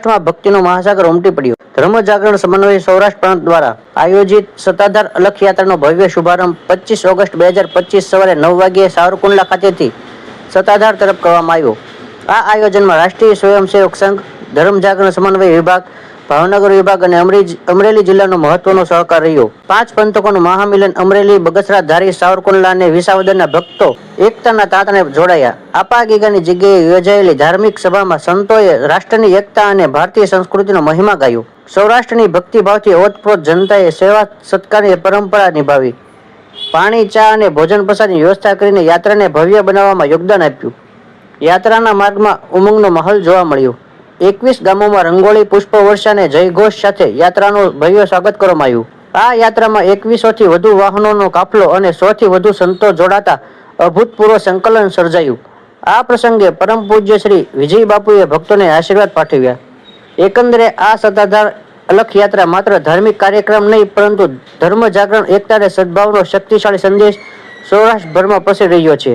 સૌરાષ્ટ્રમાં ભક્તિનો મહાસાગર ઉમટી પડ્યો. ધર્મ જાગરણ સમન્વય સૌરાષ્ટ્ર પ્રાંત દ્વારા આયોજિત સત્તાધાર અલખ યાત્રાનો ભવ્ય શુભારંભ પચીસ ઓગસ્ટ બે હજાર પચીસ સવારે નવ વાગ્યે સાવરકુંડલા ખાતેથી સત્તાધાર તરફ કરવામાં આવ્યો. આ આયોજનમાં રાષ્ટ્રીય સ્વયંસેવક સંઘ ધર્મ જાગરણ સમન્વય વિભાગ ભાવનગર વિભાગ અને અમરેલી જિલ્લાનો મહત્વનો સહકાર રહ્યો. પાંચ પંથકોનું મહામિલન અમરેલી, બગસરા, ધારી, સાવરકુંડલા અને વિસાવદરના ભક્તો એકતાના તાતણે જોડાયા. આપા ગીગાની જગ્યાએ યોજાયેલી ધાર્મિક સભામાં સંતોએ રાષ્ટ્રની એકતા અને ભારતીય સંસ્કૃતિનો મહિમા ગાયો. સૌરાષ્ટ્રની ભક્તિભાવથી ઓતપ્રોત જનતાએ સેવા સત્કારની પરંપરા નિભાવી. પાણી, ચા અને ભોજન પ્રસાદની વ્યવસ્થા કરીને યાત્રાને ભવ્ય બનાવવામાં યોગદાન આપ્યું. યાત્રાના માર્ગમાં ઉમંગનો માહોલ જોવા મળ્યો. એકવીસ ગામોમાં રંગોળી, પુષ્પ વર્ષા અને જયઘોષ સાથે યાત્રાનું ભવ્ય સ્વાગત કરવામાં આવ્યું. આ યાત્રામાં એકવીસો થી વધુ વાહનોનો કાફલો અને સો થી વધુ સંતો જોડાતા અભૂતપૂર્વ સંકલન સર્જાયું. આ પ્રસંગે પરમ પૂજ્ય શ્રી વિજય બાપુએ ભક્તોને આશીર્વાદ પાઠવ્યા. એકંદરે આ સત્તાધાર અલખ યાત્રા માત્ર ધાર્મિક કાર્યક્રમ નહીં, પરંતુ ધર્મ જાગરણ, એકતા અને સદભાવનો શક્તિશાળી સંદેશ સૌરાષ્ટ્રભરમાં પ્રસરી રહ્યો છે.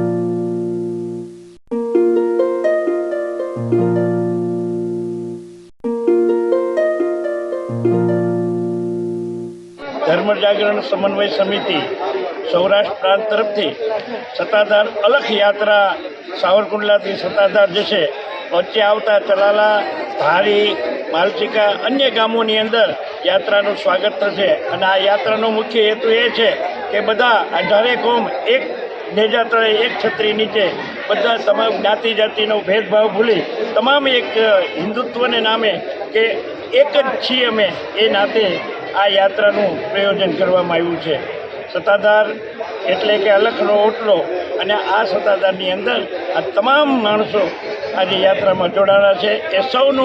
ધર્મ જાગરણ સમન્વય સમિતિ સૌરાષ્ટ્ર પ્રાંત તરફથી સત્તાધાર અલખ યાત્રા સાવરકુંડલાથી સત્તાધાર જશે વચ્ચે આવતા ચલાલા ધારી માલચિકા, અન્ય ગામોની અંદર યાત્રાનું સ્વાગત થશે. અને આ યાત્રાનો મુખ્ય હેતુ એ છે કે બધા અઢારે કોમ એક નેજા તળે એક છત્રી નીચે બધા તમામ જ્ઞાતિ જાતિનો ભેદભાવ ભૂલી તમામ એક હિન્દુત્વને નામે કે એક જ છીએ અમે એ નાતે આ યાત્રાનું પ્રયોજન કરવામાં આવ્યું છે. સત્તાધાર એટલે કે અલખનો ઓટલો અને આ સત્તાધારની અંદર આ તમામ માણસો આજે યાત્રામાં જોડાણા છે. એ સૌનું